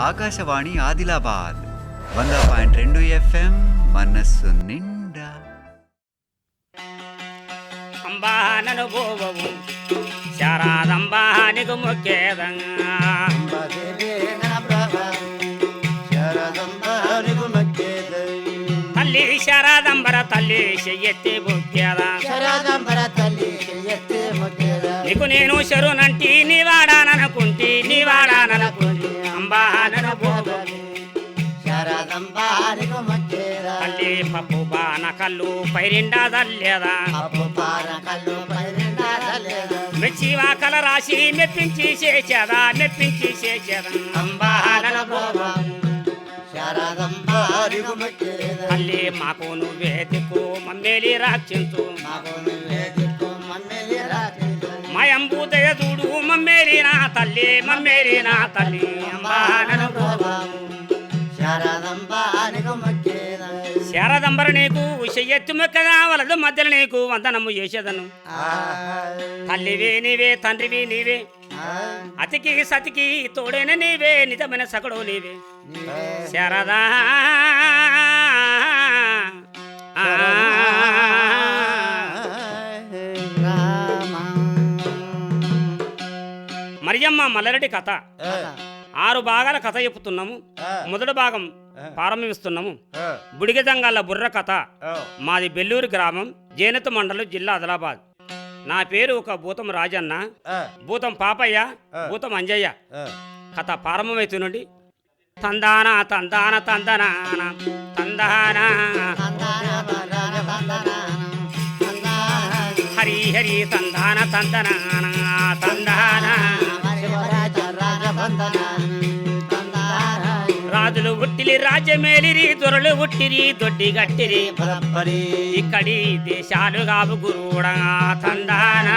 ఆకాశవాణి ఆదిలాబాద్ వంద పాయింట్ రెండు ఎఫ్ఎం మనస్సు నిండా. అంబా నన్ను పోవవు శారాదంబా నీకు మొక్కేదంగా తల్లి శారాదంబర తల్లి చెయ్యెత్తి బొక్కేదా నీకు నేను శరునంటి నీ వాడాననుకుంటి నీ వాడాననుకుంటి నన్ను పోవవు తల్లి పప్పు బాన కళ్ళు పైరిండా దల్లేదా మెచ్చి వాకల రాసి మెప్పించి చేసేదా మెప్పించి చేసేదా. తల్లి మాకు నువ్వే దిక్కు మమ్మేలి రాక్షించు. మయంబు నా తల్లి మమ్మేలి నా తల్లి శారదంబర నీకు చెయ్యెత్తు మొక్కదా వలదు మధ్యలో నీకు వందనము చేసేదను. తల్లివి నీవే తండ్రివి నీవే. అతికి సతికి తోడైన నీవే నిజమైన సకడు నీవే. శారదా. మల్లరెడ్డి కథ. ఆరు భాగాల కథ చెప్పుతున్నాము. మొదటి భాగం ప్రారంభిస్తున్నాము. బుడిగదంగాల బుర్ర కథ. మాది బెల్లూరు గ్రామం జేనత మండలం జిల్లా ఆదిలాబాద్. నా పేరు ఒక భూతం రాజన్న. భూతం పాపయ్య భూతం అంజయ్య. కథ ప్రారంభమవుతుందండి తందాన తందాన తందనాన తందాన. హరి హరి తందాన తందనాన రాజులు ఉట్టిలి రాజ్యమేలిరి దొరలు ఉట్టిరి దొడ్డి గట్టిరి. ఇక్కడి దేశాలు కావు గురువుడా తందాన.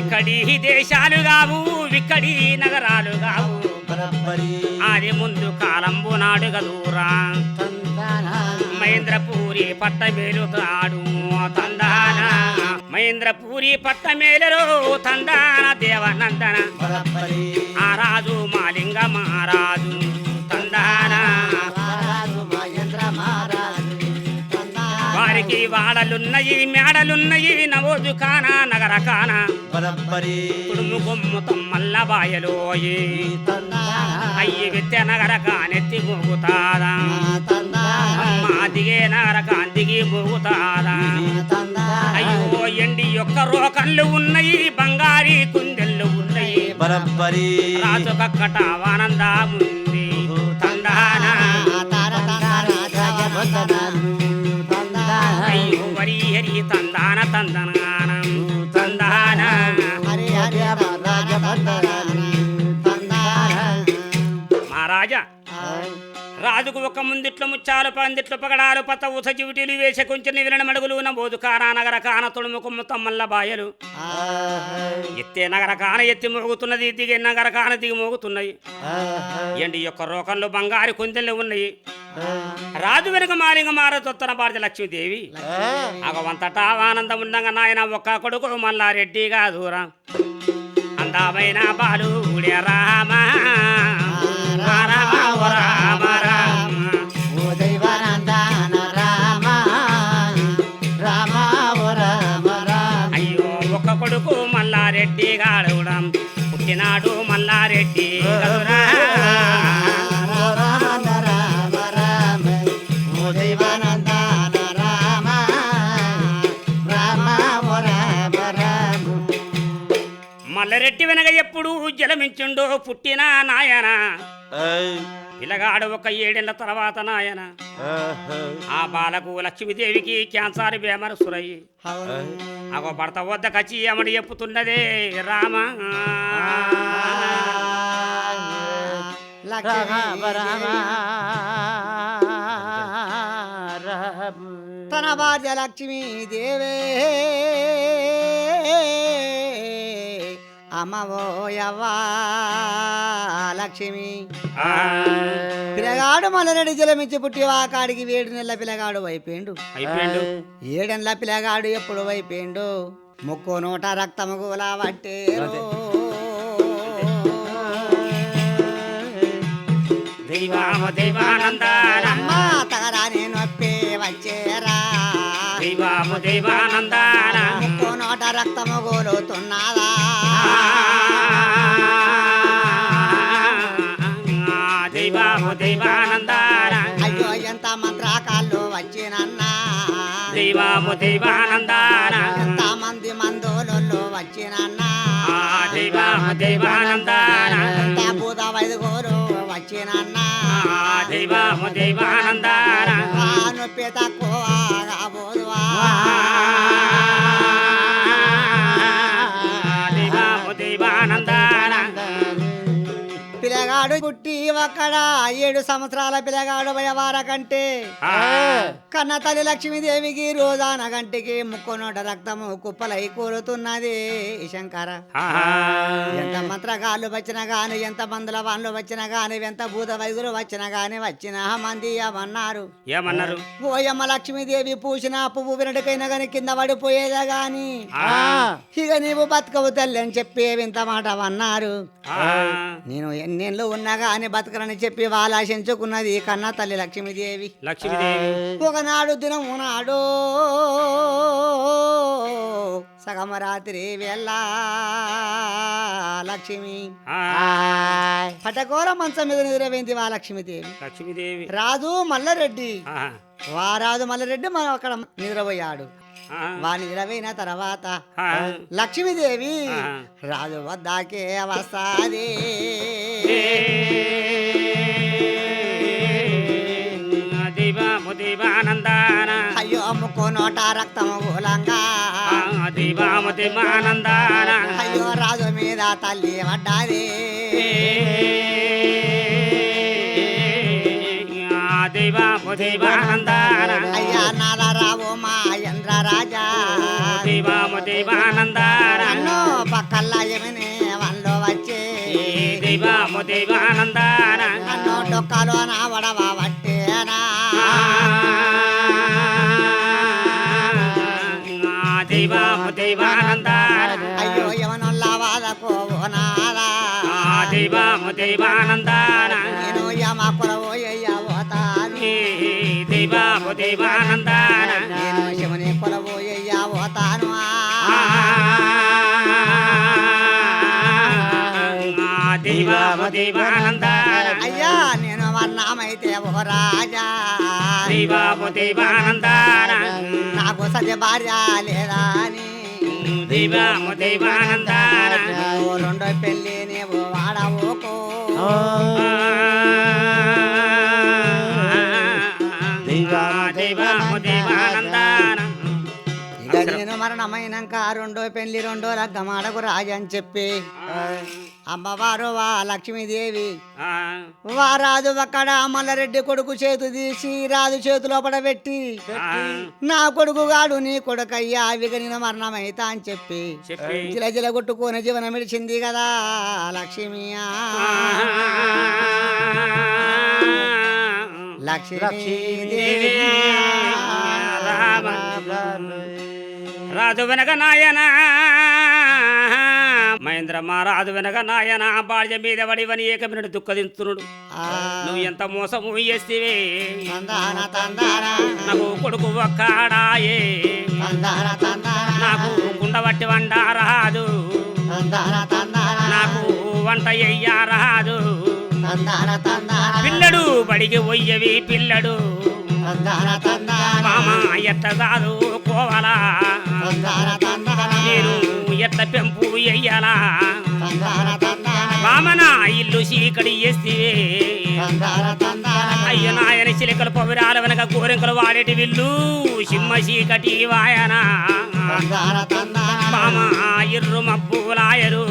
ఇక్కడి దేశాలు కావు ఇక్కడి నగరాలు కావు. అది ముందు కాలంబు నాడు గదూరా మహేంద్రపూరి పట్టమేలుతాడు తందాన. మహేంద్రపూరి పట్టమేలరు తందాన దేవనందన. ఆ రాజు మాలింగ మహారాజు తందాన. వారికి వాడలున్నయి మేడలున్నయి నవోజు కాన నగర కాన. కుడుము కొమ్ము తమ్మల్ల బాయలోయి అయ్యి విత్య నగర కానెత్తి మోగుతాదా నగర కాంతికి మోగుతాదా అయ్యో ఎండి యొక్క రోకళ్ళు ఉన్నాయి బంగారి కుందెళ్ళు ఉన్నాయి. బరబ్బరి రాజు కక్కట ఆనందముంది తందానా అయ్యో వరి హరి తందాన తందాన రాజుకు ఒక ముందిట్లో ముచ్చాలు పందిట్లో పగడాలు పత ఉస చివిటీలు వేసే కొంచెం నివిలన మడుగులు నబోదు కానా నగర కాన తొడుము కొమ్ము తమ్మల్ల బాయలు. ఎత్తే నగర కాన ఎత్తి మోగుతున్నది దిగే నగర కాన దిగి మోగుతున్నాయి ఎండి యొక్క రోకంలో బంగారు కొందెలు ఉన్నాయి. రాజు వెనుక మాలింగ మారతొత్తన భారత లక్ష్మీదేవి. అగవంతటా ఆనందం ఉండంగా నాయన ఒక్క కొడుకు మల్లారెడ్డి కాదురా అందమైన బాలు రామ. రెడ్డి మల్లరెడ్డి వెనక ఎప్పుడు జలమించుండో పుట్టిన నాయన. పిల్లగాడు ఒక ఏడేళ్ళ తర్వాత నాయన. ఆ బాలకు లక్ష్మీదేవికి క్యాన్సర్ బేమర్ సురయ్యి అగో భర్త వద్ద కచ్చి అమడి చెప్పుతున్నదే రామ. తన భార్య లక్ష్మీ దేవే అమ్మవోయవ్వా లక్ష్మి. ఆ, పిల్లగాడు మల్లరెడ్డి జలమిచ్చి పుట్టి వాకాడికి వేడి నెలల పిల్లగాడు వైపోయిండు అయిపోయిండు. ఏడెండ్ల పిల్లగాడు ఎప్పుడు వైపోయిండు ముక్కు నోట రక్తము గులా పట్టేరు దైవాము దైవానందాన. అమ్మ తగరాని నొప్పి వచ్చేరా. ముక్కు నోట రక్తము గోలుతున్నదా. దైవాము అయ్యో ఎంత మంత్రాకాళ్ళు వచ్చినన్నా. దైవాము దైవానందాన. ఎంత మంది మందులు వచ్చినన్నా. దైవాము దైవానందాన. ఎంత భూత వైదుగోరు వచ్చినన్నా దైవాము దైవానందాన. ఆ నొప్పి పుట్టి ఒక్కడ ఏడు సంవత్సరాల పిల్లగాడు భయవార కంటే కన్న తల్లి లక్ష్మీదేవికి రోజాన గంటికి ముక్కు నోట రక్తము కుప్పలై కూరుతున్నది శంకర. ఎంత మంత్రగాళ్ళు వచ్చినా గాని ఎంత మందుల వాళ్ళు వచ్చినా గాని ఎంత భూత వైద్యులు వచ్చినా గాని వచ్చిన మంది ఏమన్నారు? ఏమన్నారు? ఓయమ్మ లక్ష్మీదేవి పూసిన పువ్వు వినటికైనా గాని కింద పడిపోయేదా గాని? ఇక నీవు బతకవు తల్లి అని చెప్పి వింత మాట అన్నారు. నేను ఎన్నేళ్ళు ఉన్నా గాని బతకనని చెప్పి వాళ్ళు ఆశించుకున్నది కన్నా తల్లి లక్ష్మీదేవి. లక్ష్మీదేవి. ఒకనాడు దినము నాడు సగమ రాత్రి వెళ్ళ లక్ష్మి. పటకోర మంచం మీద నిద్రపోయింది వా లక్ష్మీదేవి. లక్ష్మీదేవి. రాజు మల్లారెడ్డి. ఆ, వా రాజు మల్లారెడ్డి మనం అక్కడ నిద్రపోయాడు. ఆ, వా నిద్రపోయిన తర్వాత. లక్ష్మీదేవి. రాజు వద్దాకే వస్తాది అయ్యో ముక్కు నోట రక్తము మూలంగా అయ్యో రాజు మీద తల్లి పడ్డాది. దైవాము దైవానందాన నన్ను డొక్కలో నా వడవ పట్టేనా దైవాము దైవానందాన అయ్యో యమనుల్లా వాదకు నాదా దైవాము దైవానందాన నేను యమ కురవు దైవాము దైవానందాన నేను శివుని కురవు దైవాము దైవానందాన అయ్యా నేను వర్ణమైతే ఓ రాజా. దైవాము దైవానందాన నాకు సత్య భార్య లేదా అని. దైవాము దైవానందాన ఓ రెండో పెళ్ళి నీవు వాడవోకో. మరణమైనాక రెండో పెళ్ళి రెండో లగ్గమాడకు రాజు అని చెప్పి. అమ్మవారు వా లక్ష్మీదేవి. వా రాజు అక్కడ మల్లారెడ్డి కొడుకు చేతు తీసి రాజు చేతిలో పడబెట్టి నా కొడుకు గాడు నీ కొడుకయ్యా నేను మరణమైతా అని చెప్పి. జిల జిల కొట్టుకొని జీవనం విడిచింది కదా లక్ష్మి లక్ష్మీదేవి. రాజు వెనక నాయన. మహేంద్రమ్మ రాజు వెనక నాయన. బాల్య మీద వడివని ఏకమినడు దుఃఖదింతునుడు ఆ, నువ్వు ఎంత మోసము తందాన నాకు కొడుకు ఒక్కడాయే. నాకు కుండబట్టి తందాన తందాన. నాకు వంట తందాన తందాన. పిల్లడు బడికి పోయ్యవి పిల్లడు. మామ ఎట్ట కాదు కోవలా. నేను ఎట్ట పెంపు ఎయ్యాలా తందాన ఇల్లు చీకటి చేస్తే అయ్య నాయన చిలకలు పవిరాల వెనక గోరెంకలు వాడేటి విల్లు? సింహ చీకటి వాయన? బామ మామ ఇర్రు మబ్బులాయరు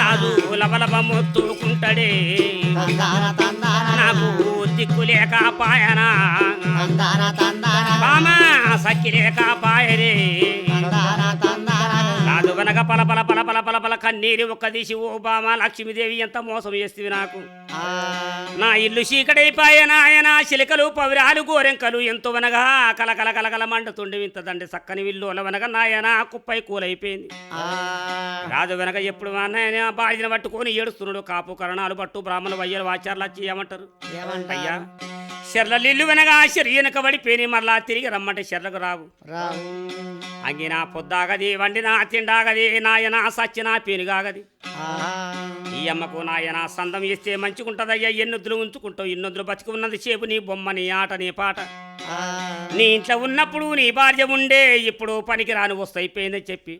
రాజు లబలబ మొత్తుకుంటాడే తందాన తందాన నాకు దిక్కు లేక పాయనా. తందాన తందాన మామ సక్కి లేక పాయరే. తందాన తందాన రాజు వెనక పల పల పల పల పల కన్నీరు ఒక్క దిశి ఓ బామ లక్ష్మీదేవి ఎంత మోసం చేస్తుంది నాకు? నా ఇల్లు చీకటైపాయ నాయన చిలకలు పవిరాలు గోరెంకలు ఎంతో వనగా కలకల కలకల మండుతుండి ఇంత దండి చక్కని విల్లు వనగా నాయన కుప్పై కూలైపోయింది. రాజు వెనక ఎప్పుడు మా నాయన బాధ్యన పట్టుకొని ఏడుస్తున్నాడు. కాపు కరణాలు పట్టు బ్రాహ్మణులు వయ్యలు వాచార్లు వచ్చి ఏమంటారు? ఏమంటారు? అయ్యా శర్ల ఇల్లు వెనక శరి వెనక పడిపోయి మరలా తిరిగి రమ్మంటే శర్లకు రావు. అంగినా పొద్దాగది వండినా తిండాగది నాయన సచ్చినా పేనుగాగది. ఈ అమ్మకు నాయన సందం ఇస్తే మంచిగుంటదయ్యా ఎన్నొద్దులు ఉంచుకుంటావు ఇన్నొద్దులు బతికి ఉన్నది సేపు నీ బొమ్మ నీ ఆట నీ పాట. నీ ఇంట్లో ఉన్నప్పుడు నీ భార్య ఉండే ఇప్పుడు పనికి రాని వస్తూ అయిపోయిందని చెప్పి.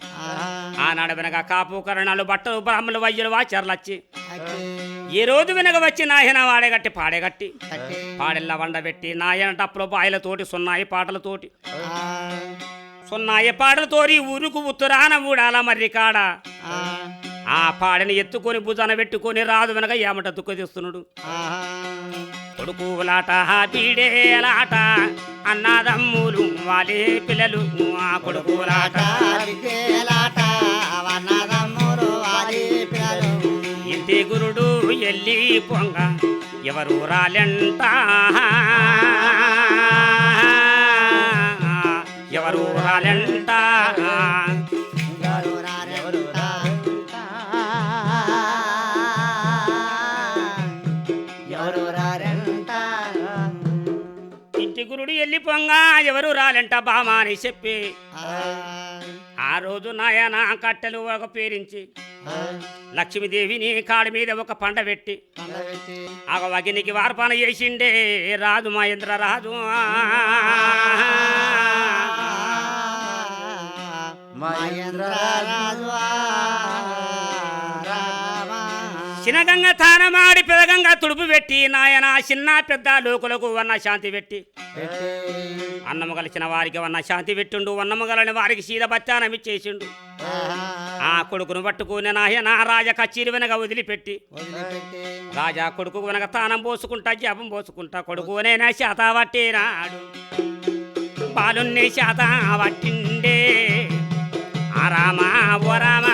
ఆనాడు వెనక కాపు కరణాలు బట్టలు బ్రాహ్మణులు వయ్యలు వాచర్లు వచ్చి. ఏ రోజు వెనక వచ్చి నాయన వాడేగట్టి పాడేగట్టి. పాడెల్ల వండబెట్టి నాయన టప్పులు బాయిలతోటి సున్నాయి పాటలతోటి. సున్నాయి పాటలతోటి ఊరుకు ఉత్తరాన ఊడాల మర్రి కాడ ఆ, పాడని ఎత్తుకొని భుజాన పెట్టుకొని రాదు వెనక ఏమట దుఃఖ తెస్తున్నాడు. ఆహా. కొడుకులాట పీడేలాట అన్నదమ్ములు వాళ్ళే పిల్లలు. ఆ కొడుకులాట. ఇంటి గురుడు ఎల్లి పొంగ ఎవరు రాలెంట? ఎవరు రాలెంట? ఇంటి గురుడు ఎల్లి పొంగ ఎవరు రాలెంట బామా అని చెప్పి. ఆ, రోజు నాయన కట్టెలు ఒక పేరించి లక్ష్మీదేవిని కాడి మీద ఒక పండ పెట్టి ఆ వగినికి వార్పాన చేసిండే రాజు మహేంద్ర రాజు. మహేంద్ర రాజు. రామ. చినగంగ తానమాడి పెదగంగ తుడుపు పెట్టి నాయన చిన్న పెద్ద లోకులకు వన్న శాంతి పెట్టి, అన్నము కలిసిన వారికి వన్న శాంతి పెట్టిండు వన్నము గలని వారికి ఇచ్చేసిండు. ఆహా, ఆ కొడుకును పట్టుకుని నాయన రాజా కచ్చీరి వెనక వదిలిపెట్టి. రాజా కొడుకు వెనక తానం పోసుకుంటా జపం పోసుకుంటా కొడుకునేనా శాత పట్టినాడు బాలున్ని శాత పట్టిండే. ఆ రామ ఓ రామ.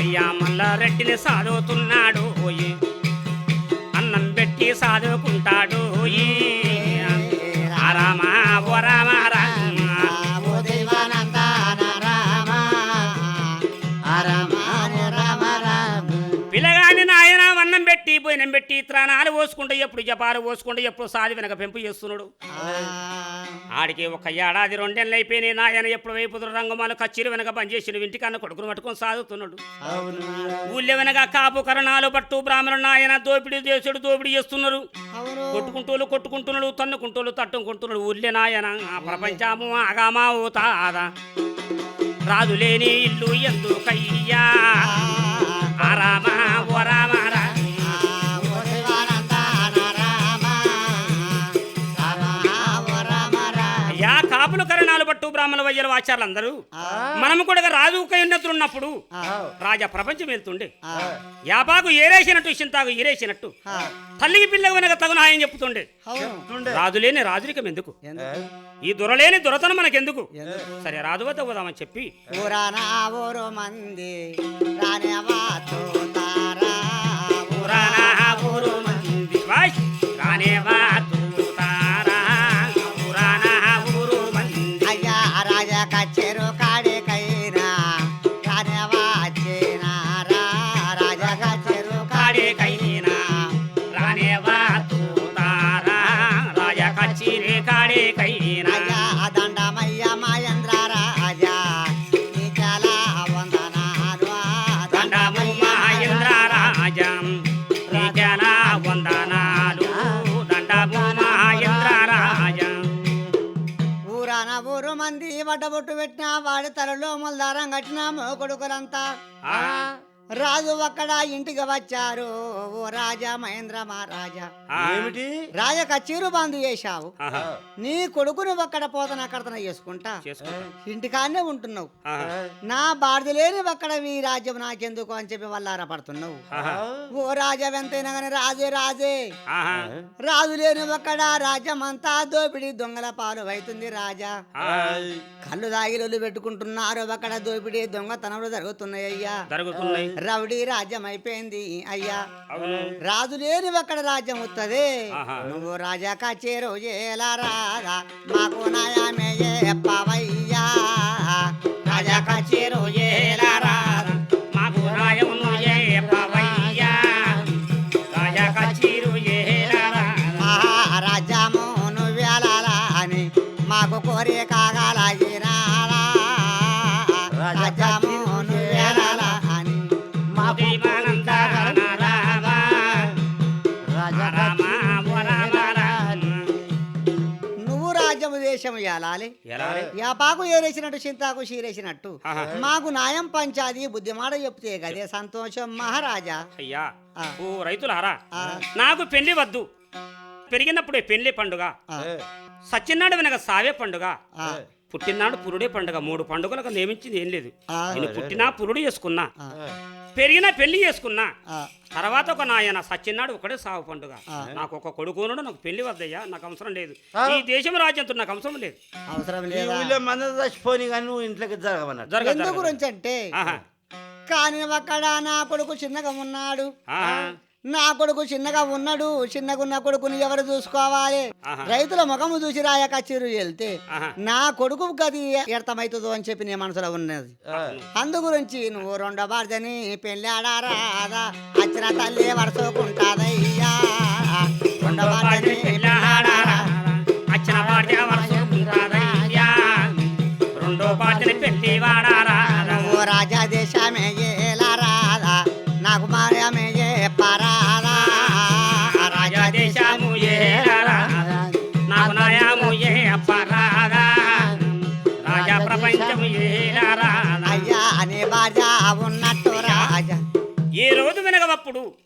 అయ్యా మల్లారెడ్డిని సాదుతున్నాడు ఓయ్. అన్నం పెట్టి సాదుకుంటాడు ఓయ్. త్రాణాలు పోసుకుంటూ ఎప్పుడు జపాలు పోసుకుంటూ ఎప్పుడు సాది వెనక పెంపు చేస్తున్నాడు. ఆడికి ఒక ఏడాది రెండేళ్ళు అయిపోయినాయి నాయన ఎప్పుడు వైపు రంగమాలు కచ్చిరి వెనక పనిచేసిన ఇంటికన్నా కొడుకును పట్టుకొని సాగుతున్నాడు ఊళ్ళో వెనక కాపు కరణాలు పట్టు బ్రాహ్మణులు నాయన దోపిడీ చేసుడు దోపిడీ చేస్తున్నారు. అవును. కొట్టుకుంటూలు కొట్టుకుంటున్నాడు తన్నుకుంటూలు తట్టుకుంటున్నాడు ఊళ్ళే నాయన ప్రపంచము ఆగామా అవుతాదా రాజు లేని ఇల్లు ఎందుకయ్యా? ఆ. రామ వయ్యలు ఆచారాలు అందరూ ఆ, మనము కూడా రాజు ఉన్నప్పుడు ఆ, రాజా ప్రపంచం వెళ్తుండే. యాపాకు ఏరేసినట్టు చింతాకు ఏరేసినట్టు. తల్లికి పిల్ల వెనక తగు న్యాయం చెప్తుండే. అవును. రాజు లేని రాజురికం ఎందుకు? ఈ దొరలేని దొరతనం మనకెందుకు? సరే రాజు వద్ద పోదామని చెప్పి వడ్డబొట్టు పెట్టిన వాడి తలలో ముల్దారం కట్టిన మోకొడుకులంతా ఆ, రాజు అక్కడ ఇంటికి వచ్చారు. ఓ రాజా మహేంద్ర మహారాజా. ఏమిటి? రాజా కచ్చీరు బంధు చేశావు నీ కొడుకుని ఒక్కడ పోతన అక్కడతన చేసుకుంటా? చేసుకుంటా. ఇంటికాన్నే ఉంటున్నావు. నా బాధ్య లేని ఒక్కడ మీ రాజ్యం నాకెందుకు అని చెప్పి వల్లారపడుతున్నావు. ఆహా, ఓ రాజా ఎంతైనా కానీ రాజే రాజే. రాజు లేని ఒక్కడ రాజ్యం అంతా దోపిడి దొంగల పాలు అవుతుంది రాజా. కళ్ళు దాగిలు పెట్టుకుంటున్నారు అక్కడ దోపిడి దొంగతనములు జరుగుతున్నాయి అయ్యా జరుగుతున్నాయి. రౌడీ రాజ్యం అయిపోయింది. అయ్యా రాజు లేని ఒక్కడ రాజ్యం వస్తుంది. నువ్వు రాజా కచేరు ఎలా రాగా మాకు నయమే చెప్పవయ్యా. రాజా కచేరు ఎలా రాగా మాకు పవయ్యా రాజా కచీరు ఏలారా. రాజ్యము నువ్వెలాలా అని మాకు కోరి కాగలగిరా ఎలాలి? యాపాకు ఏరేసినట్టు చింతాకు చీరేసినట్టు. మాకు న్యాయం పంచాది బుద్ధిమాట చెప్తే గదే సంతోషం మహారాజా. అయ్యా. ఓ రైతులారా. నాకు పెళ్ళి వద్దు. పెరిగినప్పుడే పెళ్ళి పండుగ. ఆ, సత్యనాడు వెనక సావే పండుగ. పుట్టినాడు పురుడే పండుగ. మూడు పండుగలకు నియమించింది ఏం లేదు. నేను పుట్టినా పురుడు చేసుకున్నా. పెరిగినా పెళ్ళి చేసుకున్నా తర్వాత ఒక నాయన సత్యనాడు ఒకటే సాగు పండుగ. నాకు ఒక కొడుకునుడు నాకు పెళ్ళి వద్దయ్యా నాకు అవసరం లేదు. ఈ దేశం రాజ్యంతో నాకు అవసరం లేదు అవసరం లేదా ఊళ్ళో మంద చచ్చిపోని కానీ నువ్వు ఇంట్లోకి జరగదు, జరగదు. గురించి అంటే. కానీ అక్కడ నా కొడుకు చిన్నగా ఉన్నాడు. నా కొడుకు చిన్నగా ఉన్నాడు చిన్నగున్న కొడుకుని ఎవరు చూసుకోవాలి. రైతుల ముఖము చూసి రాయ కచ్చిరు వెళ్తే. నా కొడుకు గది ఎడతమవుతుందో అని చెప్పి నీ మనసులో ఉన్నది. అందు గురించి నువ్వు రెండో భార్యని పెళ్ళాడారాదా అచ్చిన తల్లి వరుసకుంటాదయ్యా రెండో భార్యని పెళ్ళాడారా. అచ్చిన భార్య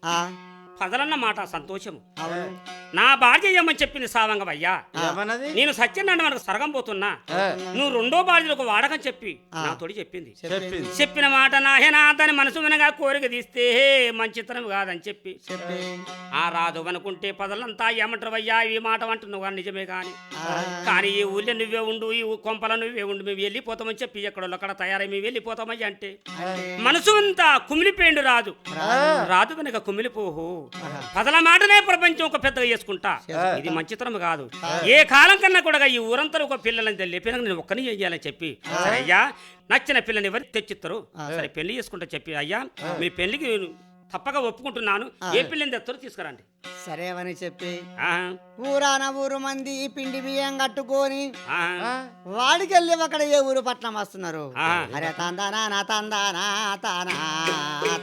啊。పదలన్న మాట సంతోషము. నా భార్య ఏమని చెప్పింది సావంగవయ్యా నేను సత్యనారాయణ మనకు సరగం పోతున్నా. నువ్వు రెండో భార్యలకు వాడకని చెప్పి. నా తోడి చెప్పింది. చెప్పిన మాట నాయనా దాని మనసు వినగా కోరిక తీస్తే మంచితనం కాదని చెప్పి. ఆ రాదు అనుకుంటే పదలంతా ఏమంటారవయ్యా? ఈ మాట అంటున్నావు కానీ నిజమే కానీ. కానీ ఈ ఊళ్ళో నువ్వే ఉండు ఈ కొంపల నువ్వే ఉండు మేము వెళ్ళిపోతామని చెప్పి ఎక్కడో అక్కడ తయారై మేము వెళ్ళిపోతామయ్యా అంటే. అంటే మనసు అంతా కుమిలిపోయిండు రాదు రాదు వెనక కుమిలిపోహు. పదల మాటనే ప్రపంచం ఒక పెద్దగా చేసుకుంటా. ఇది మంచితనం కాదు. ఏ కాలం కన్నా కూడా ఈ ఊరంతా ఒక పిల్లలని తెలిపి నేను ఒక్కని చేయాలని చెప్పి సరే అయ్యా నచ్చిన పిల్లని ఎవరు తెచ్చిస్తారు సరే పెళ్ళి చేసుకుంటా చెప్పి అయ్యా మీ పెళ్ళికి తప్పక ఒప్పుకుంటున్నాను. ఏ పిల్లని తెస్తారో తీసుకురండి. సరేవని చెప్పి. ఊరాన ఊరు మంది పిండి బియ్యం కట్టుకొని వాడికి వెళ్ళి అక్కడ ఏ ఊరు పట్నం వస్తున్నారు. అరే తందానా నా తందానా తానా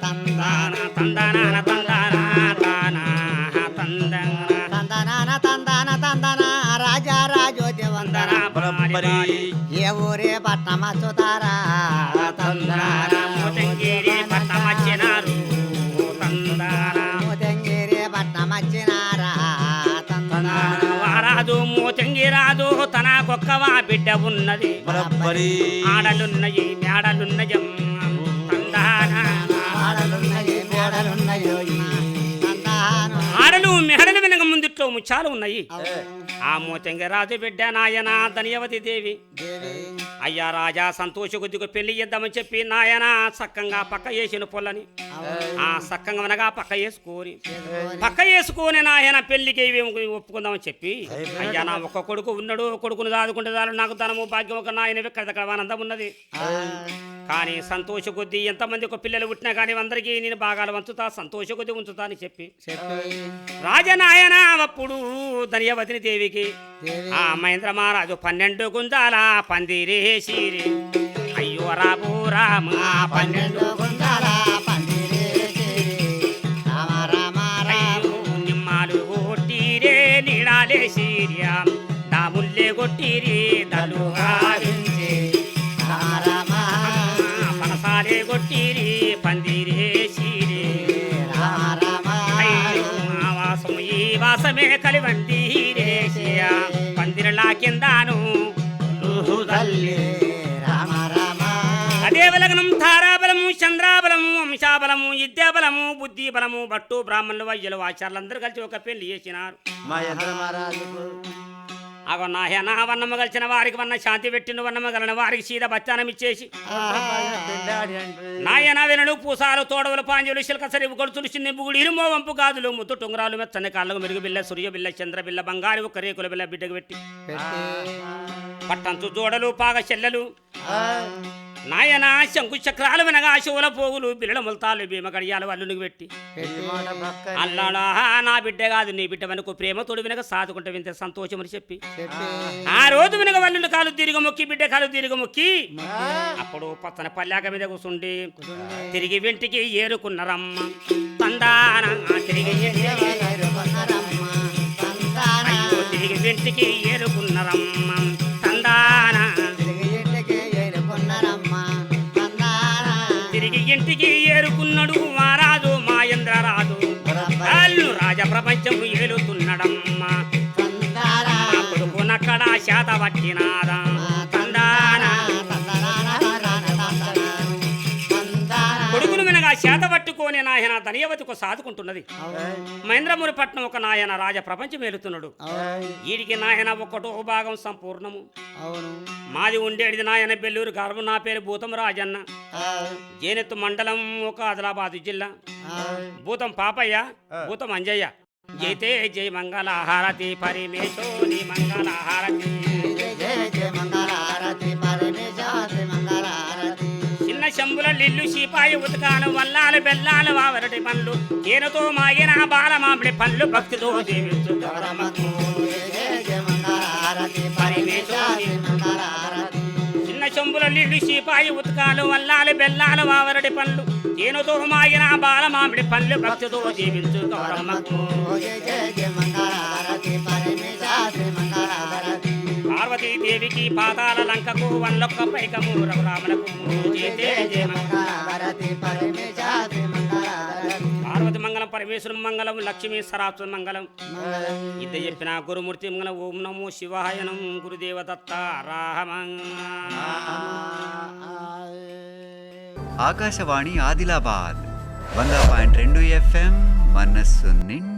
తందానా. తందానా, తందానా, తానా, తందానా, తందానా తందాన తందానా రాజా రాజోతి వందన ఏ ఊరే పట్నం వచ్చుతారా తనకొక్కవా బిడ్డ ఉన్నది ఆడలున్నయి మేడలున్నయం ముచ్చాలు ఉన్నాయి. ఆ మోతంగి రాజు బిడ్డ నాయన ధన్యవతి దేవి. దేవి. అయ్యా రాజా సంతోష కొద్దిగా పెళ్ళి చేద్దామని చెప్పి నాయన సక్కంగా పక్క వేసిన పొల్లని. ఆ సక్కంగా అనగా పక్క వేసుకొని పక్క వేసుకొని నాయన పెళ్ళికి ఒప్పుకుందామని చెప్పి అయ్యా నా ఒక్క కొడుకు ఉన్నాడు కొడుకును దాదుకుంటే చాలు నాకు ధనము భాగ్యం ఒక నాయన ఎక్కడ ఆనందం ఉన్నది. కానీ సంతోష కొద్దీ ఎంతమంది ఒక పిల్లలు పుట్టినా కానీ అందరికీ నేను భాగాలు వంచుతా సంతోష కొద్దీ ఉంచుతా అని చెప్పి. రాజనాయన అప్పుడు ధన్యవతిని దేవికి. దేవి. ఆ మహేంద్ర మహారాజు పన్నెండు గుంజాల పందిరేసిరి అయ్యో రాబు రామ పన్నెండు గుండాల పందిరేసి రామ రామ రామ. అయ్యో. నిమ్మాలు కొట్టిరే నీడాలేసిరియా దాముల్లే కొట్టిరి దలుగా పనసాలే కొట్టిరి పందిరమే కలివంది రేసియా పందిరలా కిందాను అదే బలగనం తారాబలము చంద్రాబలము వంశాబలము విద్యాబలము బుద్ధి బలము భట్టు బ్రాహ్మణులు వైద్యులు ఆచార్యులందరూ కలిసి ఒక పెళ్ళి చేసినారు. అగో నాయన వన్నమ్మ కలిసిన వారికి వన్న శాంతి పెట్టిన వన్నమ్మ గలన వారికి సీద బచ్చానం ఇచ్చేసి. నాయన వెనలు పూసాలు తోడవలు పాంజులు శిల్క సరివు కొడుతులు చిన్న బుగుడు ఇరుమో వంపు గాజులు ముత్తు టుంగరాలు మెత్తని కాళ్ళకు మెరుగు బిల్ల సూర్య బిల్ల చంద్ర బిల్ల బంగారు ఒక రేకుల బిల్ల బిడ్డకు పెట్టి. పట్టంచు జోడలు పాగ చెల్లెలు. నాయన శంకు చక్రాలు వెనగా శివుల పోగులు బిల్లల ముల్తాలు భీమ గడియాలు అల్లునికి పెట్టి. అల్లాడా నా బిడ్డ కాదు నీ బిడ్డ వెనుక ప్రేమ తోడు వెనక సాదుకుంటే వింత సంతోషం అని చెప్పి. ఆ రోజు వెనక వల్లులు కాలు తిరిగి మొక్కి బిడ్డ కాలు తిరిగి మొక్కి. అప్పుడు పచ్చని పల్లాక మీద కూసుండి. తిరిగి వెంటికి ఏరుకున్నారమ్మ. తందాన తిరిగి తిరిగి వెంటికి ఏరుకున్నారమ్మ. రాజ ప్రపంచం ఏలుతున్నాడమ్మ కొడుకునక్కడ శాత పట్టినాదా. తందానా కొడుకును వినగా శాత పట్టుకొని నాయన ధనియవతికు సాదుకుంటున్నది. మహేంద్రముని పట్నం ఒక నాయన రాజ ప్రపంచం ఏలుతున్నాడు. వీడికి నాయన ఒకటో భాగం సంపూర్ణము. అవును. మాది ఉండేది నాయన బెల్లూరు గర్భం నా పేరు భూతం రాజన్న. జేనెత్తు మండలం ఒక ఆదిలాబాద్ జిల్లా. భూతం పాపయ్య భూతం అంజయ్య. జైతే జయ మంగళ హారతి పరిమేశోని మంగళ చిన్న శంభుల లిల్లు శీపాయి ఉతకాలు వల్లాలు బెల్లాలు వావరటి పండ్లు తేనెతో మాగిన బాల మామిడి పండ్లు భక్తితో జీవించు గౌరమ్మకు. చిన్న సిపాయి నీళ్ళు ఉతకాలు వల్లాలు బెల్లాలు వావరడి పండ్లు తేనెతో మాగిన బాల మామిడి పండ్లు భక్తితో జీవించు పార్వతీదేవికి పాతాల లంకకు వన్లొక్క పైకము రఘురాములకు జయ జయ పార్వతి మంగళం పరమేశ్వరం మంగళం లక్ష్మీ సరాసు మంగళం. ఇది చెప్పిన గురుమూర్తి మంగళం. ఓం నమో శివాయనం గురుదేవ దత్త. ఆకాశవాణి ఆదిలాబాద్ వంద పాయింట్ రెండు ఎఫ్ఎం మనస్సు నిండి.